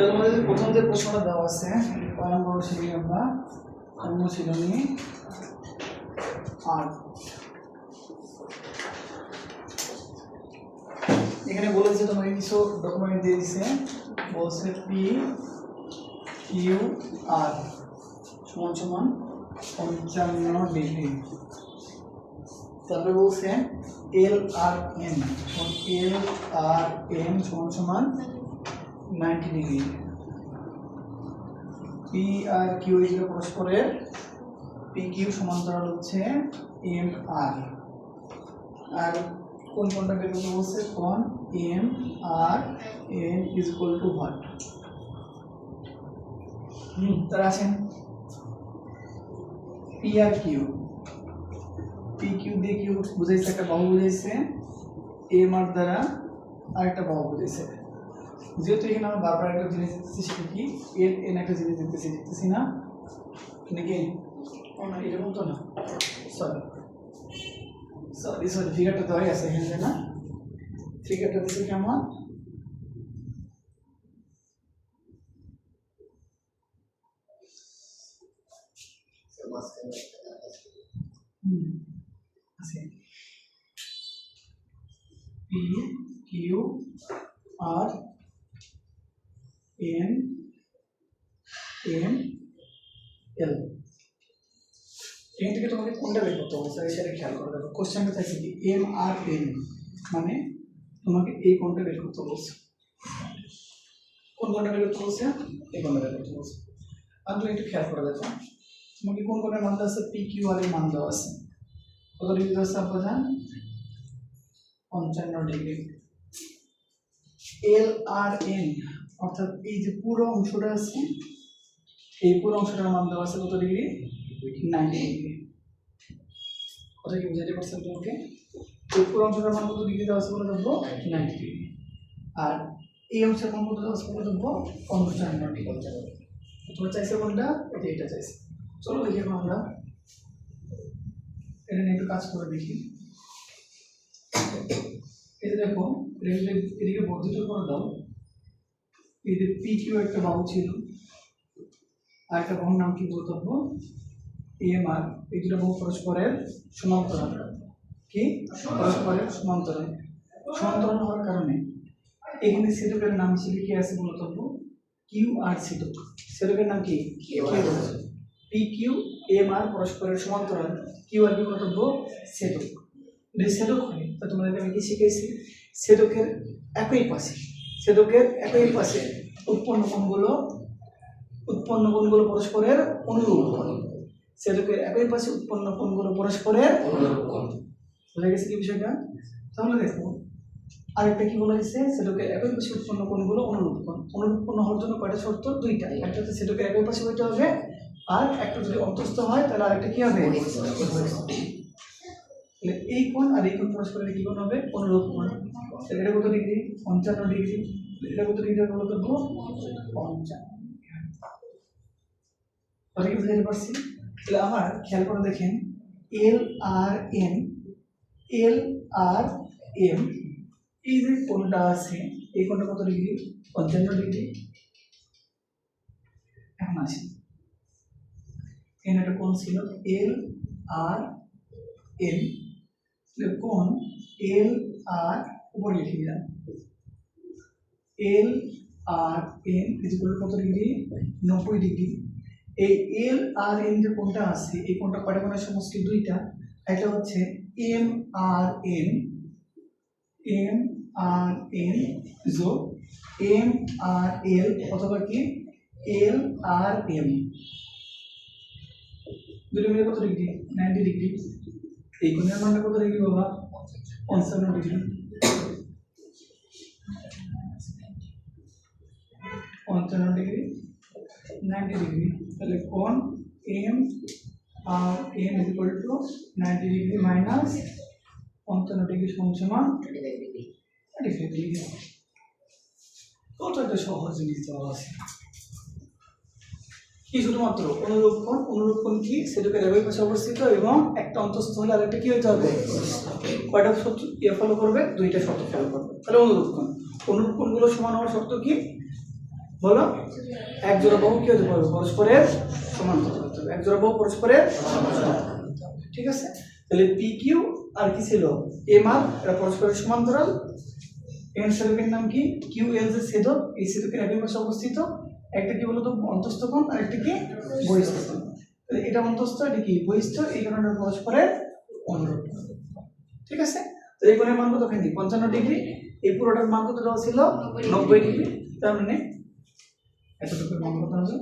যে প্রথম যে প্রশ্নটা দেওয়া আছে কয় নম্বর অনুশীলনী আমরা অনুশীলনী আট এখানে বলেছে তোমাকে কিছু ডকুমেন্ট দিয়ে দিছে। বলছে পি কিউ আর সমান সমান পঞ্চান্ন ডিগ্রি। তারপরে বলছে এল আর এন এল আর এন সমান সমান ninety degree P R Q এগুলো পরস্পরের পি কিউ সমান্তরাল হচ্ছে এম আর আর কোন কোনটা বের করতে বলছে? কোন? M R N is equal to what হুম, তারা আছেন। P R Q P Q দিয়ে কিউ বুঝাইছে, একটা বাহু বুঝাইছে। এম আর দ্বারা আরেকটা বাহু বুঝাইছে। যেহেতু এখানে আমরা বারবার একটা জিনিস দিতেছি সেটা কি? এর এন একটা জিনিস দিতেছি দিতেছি না? নাকি ও না এরকম তো না। সরি সরি সরি ফিগারটা তো হয়ে আছে এখানে না? ফিগারটা দিচ্ছে কেমন? হুম আছে। পি এন এম এল এখান থেকে তোমাকে কোনটা বের করতে হবে? স্যার সেটা খেয়াল করে দেখো। কোশ্চেনটা চাইছে কি? এম আর এন মানে তোমাকে এই কোনটা বের করতে বলছে? কোন কোনটা বের করতে বলছে? এই কোনটা বের করতে বলছে। আর তুমি একটু খেয়াল করে দেখো। তোমাকে কোন কোনটার মান দেওয়া আছে? পি কিউ আর মান দেওয়া আছে। কত ডিগ্রি দেওয়া আছে আপনার জান পঞ্চান্ন ডিগ্রি। এল আর এন অর্থাৎ এই যে পুরো অংশটা আছে এই পুরো অংশটার মান দেওয়া আছে কত ডিগ্রি নাইনটি ডিগ্রি কথা কি বুঝাতে পারছেন তোমাকে? এই পুরো অংশটার মান কত ডিগ্রি দেওয়া আছে বলে দেবো নাইনটি ডিগ্রি আর এই অংশের মান কত দেওয়া আছে বলে দেবো পঞ্চান্ন ডিগ্রি তোমরা চাইছে কোনটা? এটা এটা চাইছে। চলো দেখি এখন আমরা। এটা নিয়ে একটু কাজ করে দেখি। এই যে দেখো এদিকে বর্ধিত করে দাও। এই যে একটা বাহু ছিল। আর একটা বাহুর নাম কি বলতব্য এম আর এই দুটো বাহু পরস্পরের সমান্তরাল। কি? পরস্পরের সমান্তরাল। সমান্তরাল হওয়ার কারণে এখানে সেতুকের নাম হিসেবে কি আছে বলতব্য কিউ আর সেতু সেতুকের নাম কি? পি কিউ এম আর পরস্পরের সমান্তরাল। কিউ আর কি বলতব্য সেতু যদি সেদক হয়, তা তোমাদেরকে আমি কি শিখেছি সেদকের একই পাশে। সেদকের একই পাশে উৎপন্ন কোণগুলো উৎপন্ন কোণগুলো পরস্পরের অনুরূপ কোণ। সেদকের একই পাশে উৎপন্ন কোণগুলো পরস্পরের অনুরূপ কোণ। বুঝা গেছে কি বিষয়টা? তাহলে দেখো, আরেকটা কি বলা হয়েছে? সেদকের একই পাশে উৎপন্ন কোণগুলো অনুরূপ কোণ। অনুরূপ কোণ হওয়ার জন্য কয়টা শর্ত? দুইটা। একটা হচ্ছে সেদকের একই পাশে হইতে হবে, আর একটা যদি অন্তস্থ হয়, তাহলে আরেকটা কি হবে? তাহলে এই কোণ আর এই কোণ পরস্পরের কি কোণ হবে? অনুরূপ কোণ। তাহলে এটা কত ডিগ্রি পঞ্চান্ন ডিগ্রি এটা কত ডিগ্রি হবে বলতো? পঞ্চান্ন। কথা কি বুঝতে পারছি? তাহলে আমার খেয়াল করে দেখেন এল আর এন এল আর এম এই যে কোণটা আছে, এই কোণটা কত ডিগ্রি পঞ্চান্ন ডিগ্রি এখন আছে এখানে একটা কোণ ছিল এল আর এম কোণ এল আর উপরে লিখে দিলাম। এল আর এন ইজিকুয়াল কত ডিগ্রি নব্বই ডিগ্রি এই এল আর এন যে কোণটা আছে, এই কোণটা কয়টা কোণের সমষ্টি? দুইটা। একটা হচ্ছে M R N M R N যোগ এম আর এল অথবা কি? এল আর এম দুটো মিলে কত ডিগ্রি নাইনটি ডিগ্রি এই কোণের মানটা কত ডিগ্রি বাবা? পঞ্চান্ন ডিগ্রি পঞ্চান্ন ডিগ্রি নাইনটি ডিগ্রি তাহলে কোণ M R M is equal to ninety degree minus পঞ্চান্ন ডিগ্রি সমান ডিগ্রি কত একটা সহজ জিনিস দেওয়া আছে। কি? শুধুমাত্র অনুরূপ কোণ অনুরূপ কোণ কি? সেটাকে রেবের পাশে অবস্থিত এবং একটা অন্তস্থ হলে আরেকটা কি হতে হবে? কয়টা শর্ত ইয়ে ফলো করবে? দুইটা শর্ত ফলো করবে। তাহলে অনুরূপ কোণ অনুরূপ কোণগুলো সমান হওয়ার শর্ত কি? বলো? এক জোড়া বাহু কি হতে পারবে পরস্পরের সমান হতে হবে। এক জোড়া বাহু পরস্পরের। ঠিক আছে? তাহলে পি কিউ আর কি ছিল? এম আর এটা পরস্পরের সমান্তরাল। এন সেলকের নাম কি? কিউ এল যে ছেদক এই ছেদকের একই পাশে অবস্থিত। একটা কি বলতো? অন্তস্থ কোণ আর একটা কি? বহিস্থ কোণ। এটা অন্তস্থ এটা কি? বহিস্থ। এই কারণে পরস্পরের অনুরূপ। ঠিক আছে? তো এই কোণের মান কত? খাইনি পঞ্চান্ন ডিগ্রি। এই পুরোটার মান কত দেওয়া ছিল? নব্বই ডিগ্রি। তার মানে এতটুকু মান কত হবে?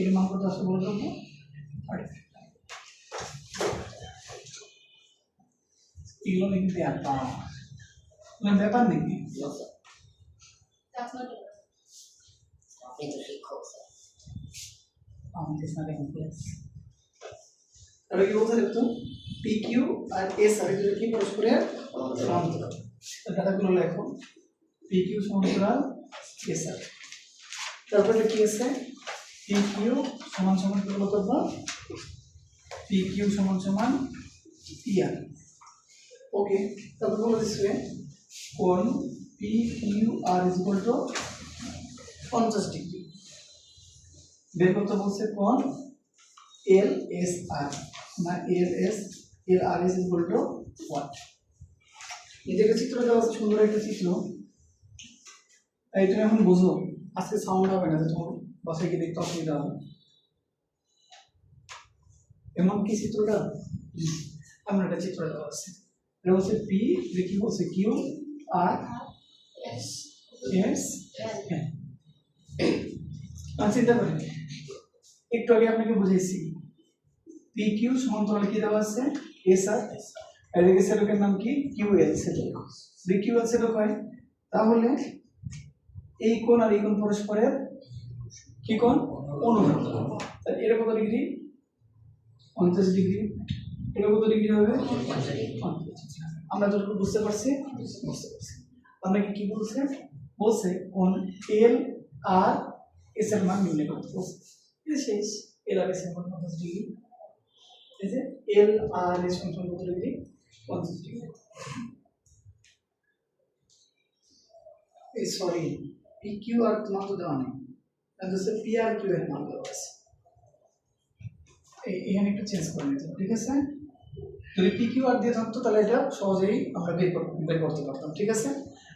এর মান কত আছে বলে দেবো এগুলো নাকি ব্যাপার না ব্যাপার নাকি That's not it. আপনি তো শিক্ষক স্যার আমাদের সাথে কমপ্লেক্স তাহলে কি বলতে দেখতো পি কিউ আর এস আর এগুলো কি পরস্পরের সমান্তরাল ডাটাগুলো লেখো পি কিউ সমান্তরাল এস আর তারপরে কি আছে পি কিউ সমান সমান কি বলতো পি কিউ সমান সমান পি আর ওকে তারপর বলে দিচ্ছে কোন P Q R is equal to পঞ্চাশ ডিগ্রি বের করতে বলছে কোন? এল এস আর না L S L R S equal to what নিজেকে চিত্র দেওয়া সুন্দর একটা চিত্র। এই তুমি এখন বুঝো, আজকে সাউন্ড হবে না তোমার বাসায় গিয়ে দেখতে অসুবিধা হবে। এমন কি চিত্রটা? এমন একটা চিত্র দেওয়া আছে। এটা হচ্ছে পি যে কি বলছে কিউ আর. এস হ্যাঁ চিন্তা করেন একটু আগে আপনাকে বুঝাইছি পি কিউ সমান্তরাল কি দেওয়া আছে এস আর আর এদিকে সেলকের নাম কি কিউ এল সেলক যদি কিউ এল সেলক হয় তাহলে এই কোণ আর এই কোণ পরস্পরের কি কোণ অনুভূত তাহলে এটা কত ডিগ্রি পঞ্চাশ ডিগ্রি এটা কত ডিগ্রি হবে? আমরা যতটুকু বুঝতে পারছি বুঝতে পারছি। আমরা কি বলছে? বলছে কোন এল আর এস এর মান নির্ণয় করতে। বলছে। শেষ। এল আর এস এর মান পঞ্চাশ ডিগ্রি এই যে এল আর এস সমান কত ডিগ্রি পঞ্চাশ ডিগ্রি এই সরি পি কিউ আর মান তো দেওয়া নেই। হচ্ছে পি আর কিউ এর মান দেওয়া আছে। এখানে একটু চেঞ্জ করে নিতে ঠিক আছে? যদি পি কিউ আর দিয়ে থাকতো, তাহলে এটা সহজেই আমরা বের বের করতে পারতাম, ঠিক আছে?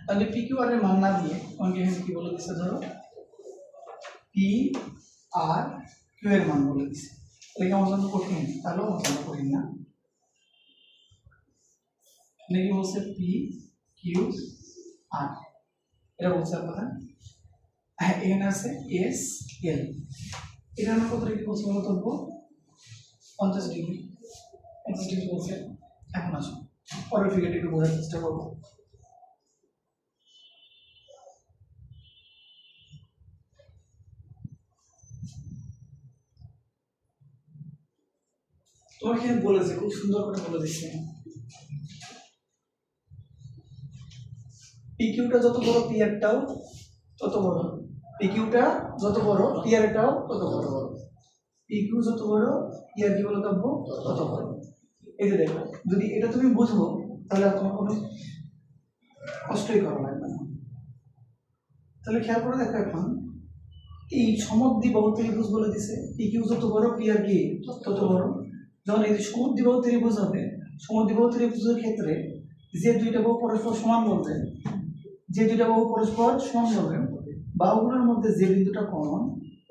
তাহলে পি কিউ আর এর মান না দিয়ে আমাকে এখানে কি বলে দিচ্ছে ধরো? পি আর কিউ এর মান বলে দিচ্ছে তাহলে কি আমার জন্য কঠিন? তাহলেও আমার জন্য কঠিন না। কি বলছে? পি কিউ আর এটা বলছে আপনারা হ্যাঁ এখানে আছে এস এল এটা আমরা কত ডিগ্রি বলছি বলো তবু পঞ্চাশ ডিগ্রি। ডিগ্রি বলছে এখন আসো পরের ফিগারটি একটু বোঝার চেষ্টা করব। তোমাকে বলেছে? খুব সুন্দর করে বলে দিচ্ছে। পিকিউটা যত বড় পিয়ারটাও তত বড়। পিকিউটা যত বড় পিয়ারটাও তত বড়। পিকিউ যত বড় পিয়ার কি বলো তত বড়। এই যে দেখো, যদি এটা তুমি বুঝব তাহলে আর তোমার কোনো কষ্টই করা লাগবে না। তাহলে খেয়াল করে দেখো এখন, এই সমদ্বি বহু ত্রিভুজ বলে দিছে পিকিউ যত বড় পিয়ার কি? তত বড়। যখন এই যে সমদ্বি বহু ত্রিভুজ হবে, সমদ্বি বহু ত্রিভুজের ক্ষেত্রে যে দুইটা বহু পরস্পর সমান বলবে, যে দুইটা বাহু পরস্পর সমান হবে বাহুগুলোর মধ্যে যে বিন্দুটা কমন,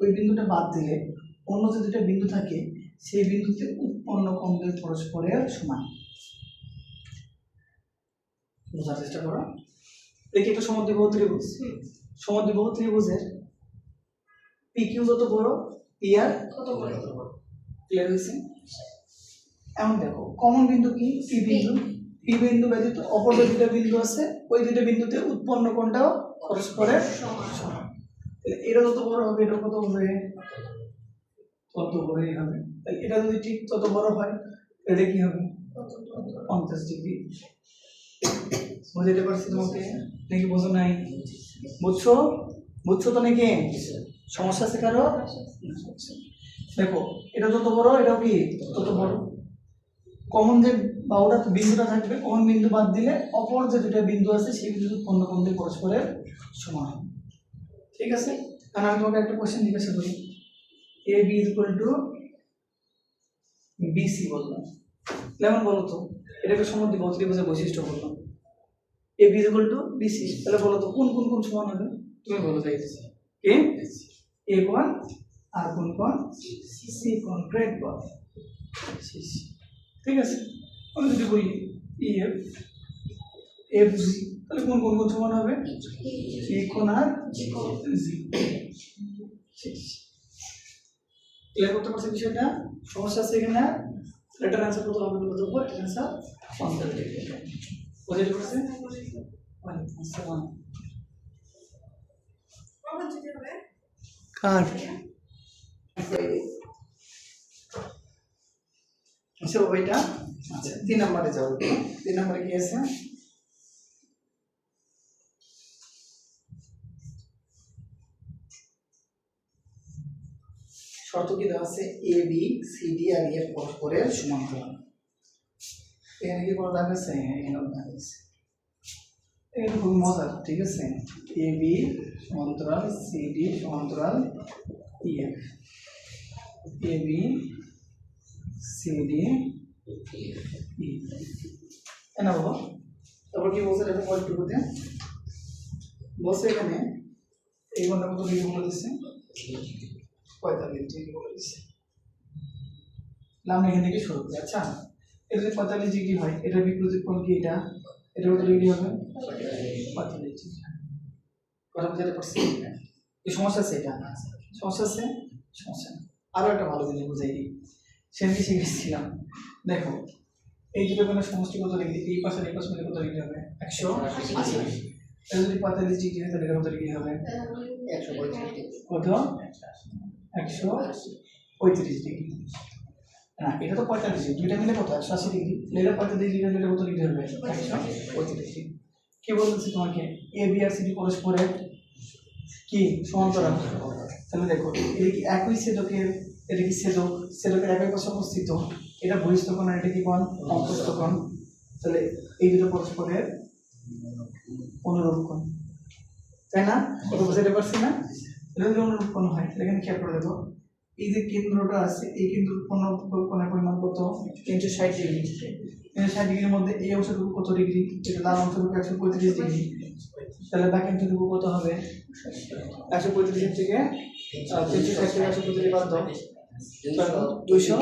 ওই বিন্দুটা বাদ দিলে অন্য যে দুটা বিন্দু থাকে সেই বিন্দুতে উৎপন্ন কোণদের পরস্পরের সমান। বোঝার চেষ্টা করো। দেখি একটা সমদ্বিবাহু ত্রিভুজ। সমদ্বিবাহু ত্রিভুজের পি কিউ যত বড় পি আর কত বড়? ক্লিয়ার হয়েছে? এখন দেখো কমন বিন্দু কি? পি বিন্দু। পি বিন্দু ব্যতীত অপর যে দুটো বিন্দু আছে। ওই দুটো বিন্দুতে উৎপন্ন কোণটাও পরস্পরের সমান। এটা যত বড় হবে এটা কত হবে? তত বড়ই হবে। এটা যদি ঠিক তত বড় হয় এটা কি হবে? পঞ্চাশ ডিগ্রি। বুঝতে পারছি তোমাকে? নাকি বোঝো নাই? বুঝছ? বুঝছ তো নাকি? সমস্যা আছে কারও? দেখো, এটা যত বড়, এটাও কি? তত বড়। কমন যে বাহুটা, বিন্দুটা থাকবে, কমন বিন্দু বাদ দিলে অপর যে দুটা বিন্দু আছে, সেই বিন্দু কোন কোন দিয়ে পরস্পরের সমান ঠিক আছে? কারণ আমি তোমাকে একটা কোশ্চেন জিজ্ঞাসা করি। A B equal to BC বললাম। যেমন বলো তো? এটাকে সমুদ্র ত্রিভুজের বৈশিষ্ট্য বললাম A B equal to BC তাহলে বলো তো, কোন কোন কোন সমান হবে? তুমি বলো তাই এ এ কোণ, আর কোন কোণ? সি সি কোণ গ্রেট সিসি ঠিক আছে? আমি যদি বলি ই এফ এফ জি তাহলে কোন কোন কোন সমান হবে? এ কোণ আর জি ক্লিয়ার করতে পারছি বিষয়টা? সমস্যা আছে এখানে? লেটার অ্যান্সার কত হবে? বলতে পারব এটার অ্যান্সার পঞ্চাশ ডিগ্রি পারছে ওয়ালাইকুম কার? আচ্ছা ওইটা? আচ্ছা তিন নম্বরে যাও। তিন নম্বরে কি আছে? শর্ত কি দেওয়া আছে? এ বি সি ডি আর এফ পরস্পরের সমান্তরাল এখানে কি করে। দেখা আছে? এখানে দেখা আছে। এটা খুব মজার, ঠিক আছে? এ বি সমান্তরাল সি ডি সমান্তরাল F A B C D না বাবা। তারপর কি বলছে? এটা পয়েন্ট টুকুতে। বলছে এখানে, এই ঘণ্টা কত ডিগ্রি বলে দিচ্ছে পঁয়তাল্লিশ ডিগ্রি বলে দিচ্ছে নাম এখান থেকে শুরু করি আচ্ছা? এটা যদি পঁয়তাল্লিশ ডিগ্রি হয় এটা বিপরীত কোণ কি এটা? এটা কত ডিগ্রি হবে? পঁয়তাল্লিশ ডিগ্রি। কথা বুঝাতে পারছি এই সমস্যা আছে এটা। সমস্যা আছে? সমস্যা নেই। আরও একটা ভালো জিনিস বুঝাই দিই। সেদিন শিখেছিলাম? দেখো এই দুটো কোনো সমষ্টি কত ডিগ্রি? এই পাশে এই পাশে কত ডিগ্রি হবে? একশো আশি। এটা যদি পঁয়তাল্লিশ ডিগ্রি হয় তাহলে কত ডিগ্রি হবে? একশো পঁয়ত্রিশ ডিগ্রি। কত? একশো পঁয়ত্রিশ ডিগ্রি না, এটা তো পঁয়তাল্লিশ ডিগ্রি দুইটা মিলে কত? একশো আশি ডিগ্রি এটা পঁয়তাল্লিশ ডিগ্রি এটা কত ডিগ্রি হবে? একশো পঁয়ত্রিশ ডিগ্রি কি বলতেছি তোমাকে? এ বি আর সি ডি পরস্পরের কি? সমান্তরাল। তাহলে দেখো, এটা কি একই ছেদকের, এটা কি ছেদক? ছেদকের একই পাশে অবস্থিত। এটা বহিস্থ কোণ আর এটা কি কোণ? অন্তস্থ কোণ। তাহলে এই দুটো পরস্পরের অনুরূপ কোণ। তাই না? কত বুঝাতে পারছি না? এটা যদি কোণ হয়। তাহলে এখানে খেয়াল করে দেখো। এই যে কেন্দ্রটা আছে, এই কেন্দ্র কোণ কোণের পরিমাণ কত? তিনশো ষাট ডিগ্রি। তিনশো ষাট ডিগ্রির মধ্যে এই অংশটুকু কত ডিগ্রি? এটা লাল অংশটুকু একশো পঁয়ত্রিশ ডিগ্রি। তাহলে বাকি অংশটুকু কত হবে? একশো পঁয়ত্রিশ থেকে তিনশো ষাট থেকে একশো পঁয়ত্রিশ বাদ দাও। দুইশো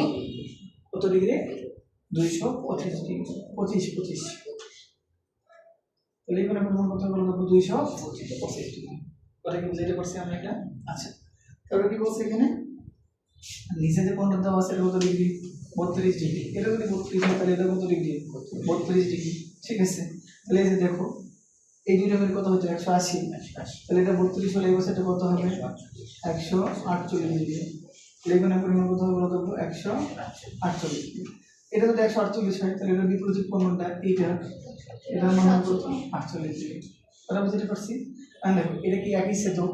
কত ডিগ্রি? দুইশো পঁচিশ ডিগ্রি। পঁচিশ পঁচিশ। তাহলে এখানে পরিমাণ কত দেখো দুইশো পঁচিশ। ডিগ্রি কথা কি বুঝাইতে পারছি আমরা এটা? আচ্ছা। তারপরে কি বলছে এখানে? নিচে যে কোণটা দেওয়া আছে, এটা কত ডিগ্রি বত্রিশ ডিগ্রি এটা যদি বত্রিশ হয়, তাহলে এটা কত ডিগ্রি বত্রিশ ডিগ্রি ঠিক আছে? তাহলে এই যে দেখো, এই দুইটা মিলে কত হচ্ছে? একশো আশি। তাহলে এটা বত্রিশ হলে এই বছরটা কত হবে? একশো আটচল্লিশ ডিগ্রি লেগুনের পরিমাণ কত হবে বলতো একশো আটচল্লিশ ডিগ্রি এটা যদি একশো আটচল্লিশ হয়, তাহলে এটা বিপরীত কোণটা এইটা এটা মান হবে কত? আটচল্লিশ ডিগ্রি কথা বুঝতে পারছি দেখো এটা কি একই সেদক?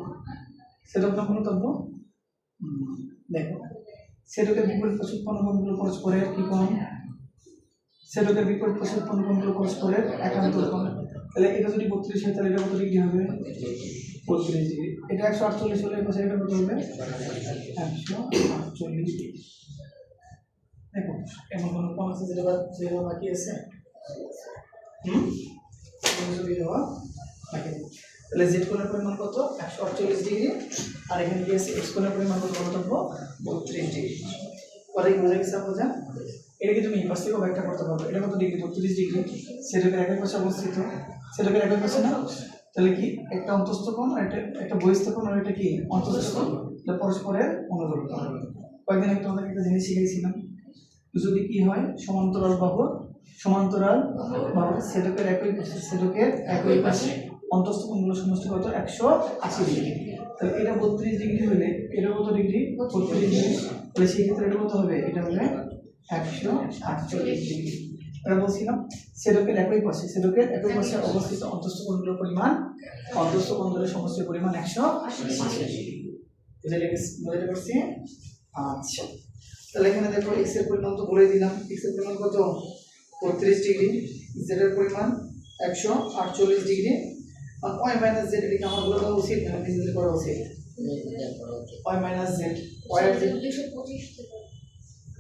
সেদক না কোনো হুম, দেখো। সেদকের বিপরীত উৎপন্ন কোণগুলো পরস্পরের কি কোণ সেদকের বিপরীত উৎপন্ন কোণগুলো পরস্পরের একান্ত কোণ তাহলে এটা যদি বত্রিশ হয় তাহলে এটা কত ডিগ্রি হবে? বত্রিশ ডিগ্রি। এটা একশো আটচল্লিশ হলে পাশে এটা কত হবে? একশো আটচল্লিশ ডিগ্রি। দেখো এমন কোনো কোণ আছে যেটা যেটা বাকি আছে? হুম? যদি দেওয়া বাকি। তাহলে জেড কোণের পরিমাণ কত? একশো আটচল্লিশ ডিগ্রি আর এখানে আছে? এক্স কোণের পরিমাণ কত? বলতব্য বত্রিশ ডিগ্রি পরে বোঝা গেছে বোঝা এটাকে তুমি এই পাশ থেকেও ব্যাখ্যা করতে পারবে। এটা কত ডিগ্রি বত্রিশ ডিগ্রি সেটাকে একই পাশে অবস্থিত। সেটাকে একই পাশে না? তাহলে কি? একটা অন্তস্থ কোণ আর একটা একটা বহিস্থ কোণ আর এটা কি? অন্তস্থ কোণ। তাহলে পরস্পরের অনুরূপ কয়েকদিন আগে তোমাদের একটা জিনিস শিখেছিলাম যদি কি হয়? সমান্তরাল বাহু সমান্তরাল বাহু সেটকের একই পাশে সেটকের একই পাশে অন্তস্থ কোণগুলো সমষ্টি কত? একশো আশি ডিগ্রি। তাহলে এটা বত্রিশ ডিগ্রি হলে এটা কত ডিগ্রি? বত্রিশ ডিগ্রি। তাহলে সেই ক্ষেত্রে এটা কত হবে? এটা হবে একশো আটচল্লিশ ডিগ্রি। এটা বলছিলাম সেটকের একই পাশে সেটকের একই পাশে অবস্থিত অন্তস্থ কোণগুলোর পরিমাণ অন্তস্থ কোণগুলোর সমষ্টির পরিমাণ একশো আশি ডিগ্রি। বুঝে পারছি আচ্ছা। তাহলে এখানে দেখো এক্সের পরিমাণ তো বলে দিলাম। এক্সের পরিমাণ কত? বত্রিশ ডিগ্রি। জেড এর পরিমাণ একশো আটচল্লিশ ডিগ্রি। ওয়াই মাইনাস জেড এটিকে আমার বলে দেওয়া উচিত না নিজেদের করা উচিত ওয়াই মাইনাস জেড ওয়াই এর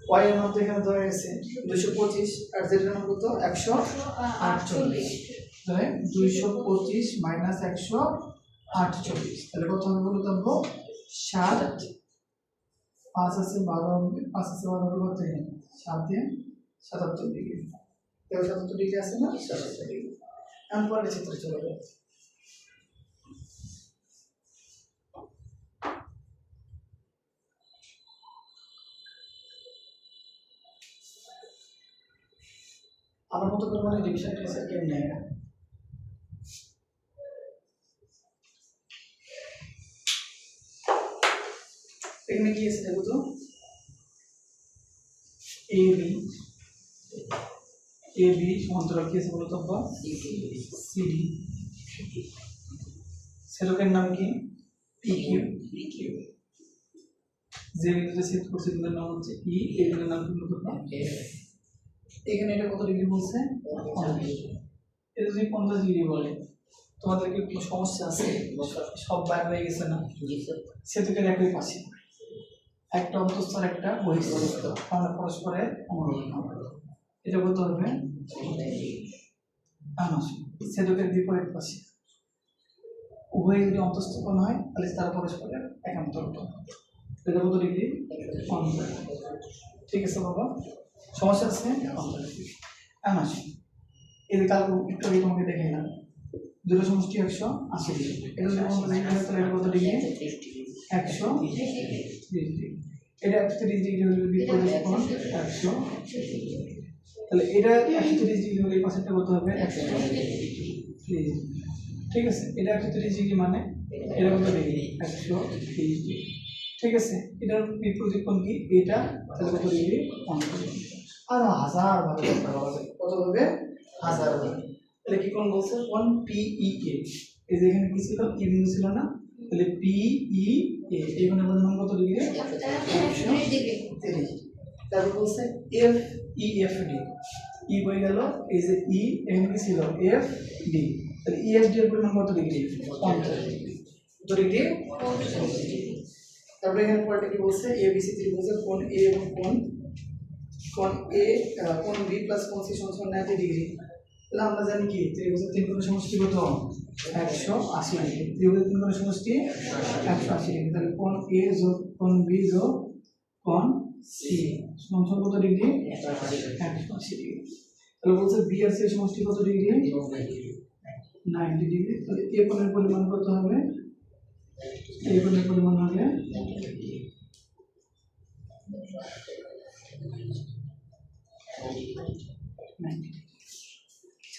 ওয়াই এর তো এখানে ধরে গেছে দুশো পঁচিশ আর জেড এর মান কত? একশো আটচল্লিশ। তাহলে দুইশো পঁচিশ মাইনাস একশো আটচল্লিশ। তাহলে কত হবে বলে সাত। পাঁচ আছে বারো হবে। পাঁচ আছে বারো হবে? সাতে সাতাত্তর ডিগ্রি। কেউ সাতাত্তর ডিগ্রি আছে না? সাতাত্তর ডিগ্রি। এখন পরের চলে যাবে আমার মতো করে মানে ডিভিশন টেস্ট কেউ নেয় না। এখানে কি আছে দেখো তো? এ বি এ বি সমান্তরাল কি আছে বলো তো আব্বা? সিডি সেলকের নাম কি? পি কিউ যে বিন্দুতে সেট করছে বিন্দুর নাম হচ্ছে ই এই বিন্দুর নাম কি বলতো আব্বা? এখানে এটা কত ডিগ্রি বলছে? এটা যদি পঞ্চাশ ডিগ্রি বলে তোমাদের কি কোনো সমস্যা আছে? সব বাইরে হয়ে গেছে না? সেতুকের একই পাশে? একটা অন্তস্থ আর একটা বহিঃস্থ। পরস্পরের অনুরূপ এটা বলতে হবে সেতুকের বিপরীত পাশে? উভয় যদি অন্তস্থ কোণ হয় তাহলে তারা পরস্পরের একান্তর। এটা কত ডিগ্রি ঠিক আছে বাবা? সমস্যা আছে? আনাস এই যে কালকে একটু আগে তোমাকে দেখে না দুটো সমষ্টি একশো আশি ডিগ্রি। এটা যদি তাহলে এটা কত ডিগ্রি? একশো এটা একশো তিরিশ ডিগ্রি। হলে একশো। তাহলে এটা একশো তিরিশ ডিগ্রি হলে পাশেরটা কত হবে? একশো ঠিক আছে এটা একশো তিরিশ ডিগ্রি মানে এটা কত ডিগ্রি? একশো তিরিশ ডিগ্রি। ঠিক আছে এটার বিপরীত কোণ কি? এটা তাহলে কত ডিগ্রি? পঞ্চাশ ডিগ্রি। আর হাজার ভাবে করতে পারা যায়। কত হবে? হাজার ভাবে তাহলে কি কোণ বলছে? কোণ পিই এ এই যে এখানে কি ছিল কি বিন্দু ছিল না? তাহলে পিই এ এই কোণের পরিমাণ কত ডিগ্রি? তিরিশ। তারপর বলছে F E F D E বই গেল এই যে ই এখানে কি ছিল? এফ ডি তাহলে ই এফ ডি এর পরিমাণ কত ডিগ্রি? পঞ্চাশ ডিগ্রি। কত ডিগ্রি? তারপরে এখানে পরেরটা কি বলছে? এ বি সি ত্রিভুজের কোণ এ এবং কোণ কোণ এ কোণ বি প্লাস কোণ সি সমান নাইনটি ডিগ্রি তাহলে আমরা জানি কি? ত্রিভুজের কোণের সমষ্টি কত? একশো আশি ডিগ্রি ত্রিভুজের কোণের সমষ্টি একশো আশি ডিগ্রি তাহলে কোণ এ যোগ, কোণ বি যোগ, কোণ সি সমান কত ডিগ্রি একশো আশি ডিগ্রি তাহলে বলছে বি আর সি সমষ্টি কত ডিগ্রি নাইনটি ডিগ্রি তাহলে এ কোণের পরিমাণ কত হবে? এ কোণের পরিমাণ হবে?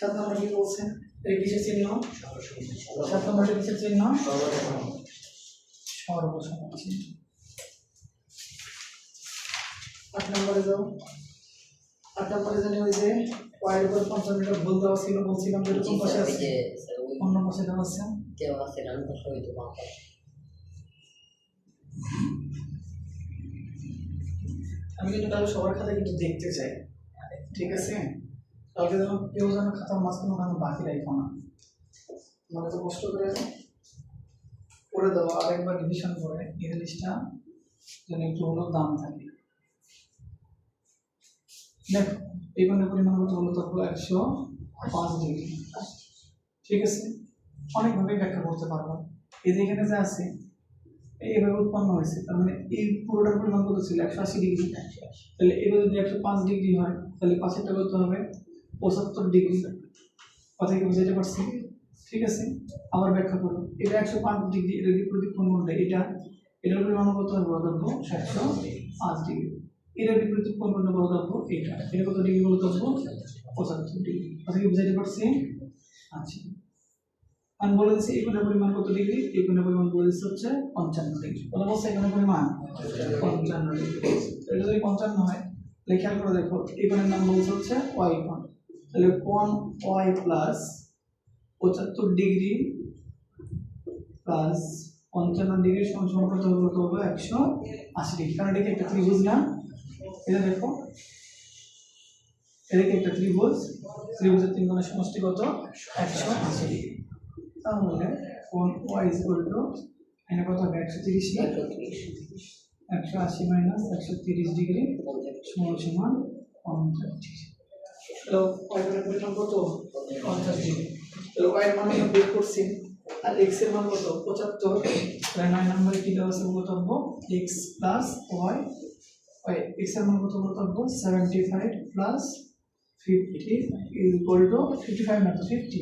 সাত নম্বর কি বলছে এটা কিসের চিহ্ন সাত নম্বরটা কিসের চিহ্ন? আট নম্বরে যাও। আট নম্বরে জানি ওই যে ওয়াইড উপর পঞ্চান্ন মিটার ভুল দেওয়া ছিল বলছিলাম যে এরকম পাশে আছে? অন্য পাশে দেওয়া আছে? আমি কিন্তু তাহলে সবার খাতা কিন্তু দেখতে চাই। ঠিক আছে? কালকে যেন কেউ যেন খাতার মাঝখানে ওখানে বাকি রাখো না। মানে তো কষ্ট করে করে দেওয়া আরেকবার ডিভিশন করে এই জিনিসটা যেন একটু হলেও দাম থাকে। দেখো এই কোণের পরিমাণ কত হলো তারপর একশো পাঁচ ডিগ্রি ঠিক আছে? অনেকভাবে ব্যাখ্যা করতে পারব। এই যে এখানে যা আছে এইভাবে উৎপন্ন হয়েছে। তার মানে এই পুরোটার পরিমাণ কত ছিল? একশো আশি ডিগ্রি তাহলে এবার যদি একশো পাঁচ ডিগ্রি হয় তাহলে পাশেরটা কত হবে? পঁচাত্তর ডিগ্রি কথা কি বুঝাতে পারছি? ঠিক আছে, আবার ব্যাখ্যা করব এটা একশো পাঁচ ডিগ্রি এটা বিপরীত কোন কোনটা এটা, এটার পরিমাণ কত বলতব্য একশো পাঁচ ডিগ্রি এটার বিপরীত কোণ কোনটা বলতব্য এটা। এটা কত ডিগ্রি বলতব্য পঁচাত্তর ডিগ্রি কথা কি বুঝাতে পারছি? আচ্ছা। আমি বলে দিচ্ছি, এই কোণের পরিমাণ কত ডিগ্রি এই কোণের পরিমাণ বলে দিচ্ছি হচ্ছে পঞ্চান্ন ডিগ্রি বলে বলছে এখানে পরিমাণ? পঞ্চান্ন ডিগ্রি এটা যদি পঞ্চান্ন হয়, তাহলে খেয়াল করে দেখো, এই কোণের নাম বলছে হচ্ছে ওয়াই তাহলে কোণ ওয়াই প্লাস পঁচাত্তর ডিগ্রি প্লাস পঞ্চান্ন ডিগ্রি সমান কত হবে? কত হবে? একশো আশি ডিগ্রি কারণ এটা কি একটা ত্রিভুজ না? এটা দেখো। এদিকে একটা ত্রিভুজ। ত্রিভুজের তিন কোণের সমষ্টি কত? একশো আশি ডিগ্রি তাহলে কোণ ওয়াই ইজ টু এখানে কত হবে? একশো তিরিশ একশো আশি মাইনাস একশো তিরিশ ডিগ্রি সমান সমান পঞ্চাশ। ডিগ্রি পঞ্চাশ মান আর পঁচাত্তর। নয় কি X plus seventy five plus fifty fifty five fifty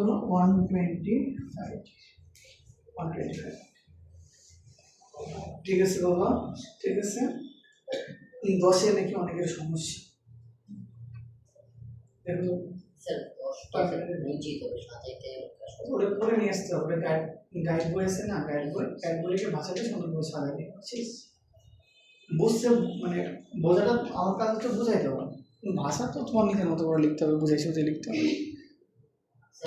হলো one twenty five one twenty five ঠিক আছে বাবা, ঠিক আছে? দশে নাকি অনেকের সমস্যা দেখো স্যার দশটা নিচে করে নিয়ে আসতে হবে গাইড বই না গাইড বই গাইড বুঝতে মানে বোঝাটা আমার কাছে তো হবে ভাষা তো তোমার নিজের মতো করে লিখতে হবে বুঝাই সুঝে লিখতে হবে